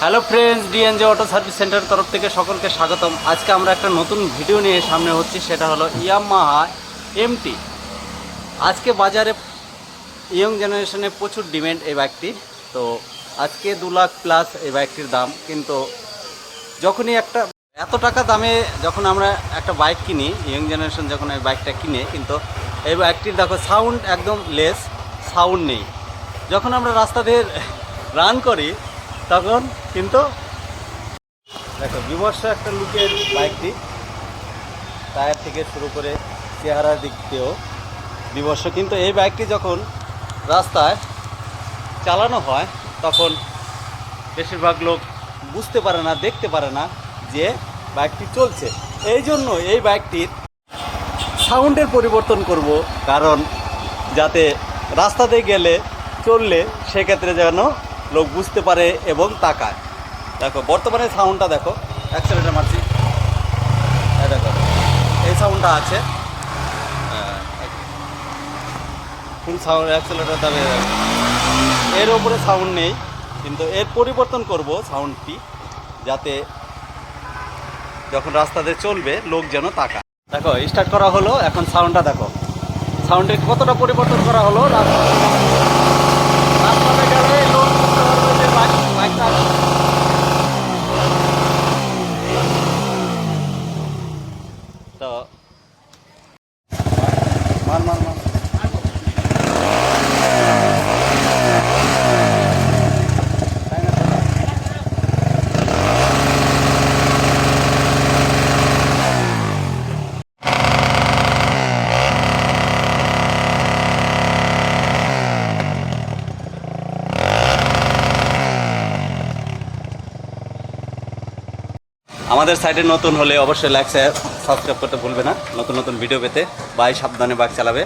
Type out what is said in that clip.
Hello friends, DNJ auto service সেন্টারের তরফ থেকে সকলকে স্বাগতম। আজকে আমরা একটা নতুন ভিডিও নিয়ে সামনে হচ্ছি, সেটা হলো ইয়ামাহা এমটি আজকে বাজারে ইয়ং জেনারেশনে প্রচুর ডিমান্ড এই বাইকটি। তো আজকে দু লাখ প্লাস এই বাইকটির দাম, কিন্তু যখনই একটা এত টাকা দামে যখন আমরা একটা বাইক কিনি, ইয়ং জেনারেশন যখন এই বাইকটা কিনে, কিন্তু এই বাইকটির দেখো সাউন্ড একদম লেস, সাউন্ড নেই। যখন আমরা রাস্তা দিয়ে রান করি তখন কিন্তু দেখো, বিমর্ষ একটা লুকের বাইকটি টায়ার থেকে শুরু করে চেহারার দিক দিয়েও বিমর্ষ। কিন্তু এই বাইকটি যখন রাস্তায় চালানো হয়, তখন বেশিরভাগ লোক বুঝতে পারে না, দেখতে পারে না যে বাইকটি চলছে। এই জন্য এই বাইকটির সাউন্ডের পরিবর্তন করব, কারণ যাতে রাস্তাতে গেলে, চললে, সেক্ষেত্রে যেন লোক বুঝতে পারে এবং তাকায়। দেখো, বর্তমানে সাউন্ডটা দেখো। অ্যাক্সেলেটার মারছি। দেখো, এই সাউন্ডটা আছে। ফুল সাউন্ড অ্যাক্সেলেটার তবে এর ওপরে সাউন্ড নেই, কিন্তু এর পরিবর্তন করব সাউন্ডটি যাতে যখন রাস্তাতে চলবে, লোক যেন তাকায়। দেখো স্টার্ট করা হলো, এখন সাউন্ডটা দেখো। সাউন্ডের কতটা পরিবর্তন করা হলো, রাস্তা- রাস্তাতে গেলে লোক বুঝতে পারবে যে বাইক- বাইকটা তো মার মার মার তাই না, তাই না? আমাদের সাইডে নতুন হলে অবশ্যই লাইক সাবস্ক্রাইব করতে ভুলবে না। নতুন নতুন ভিডিও পেতে বাই সাবধানে বাইক চালাবে।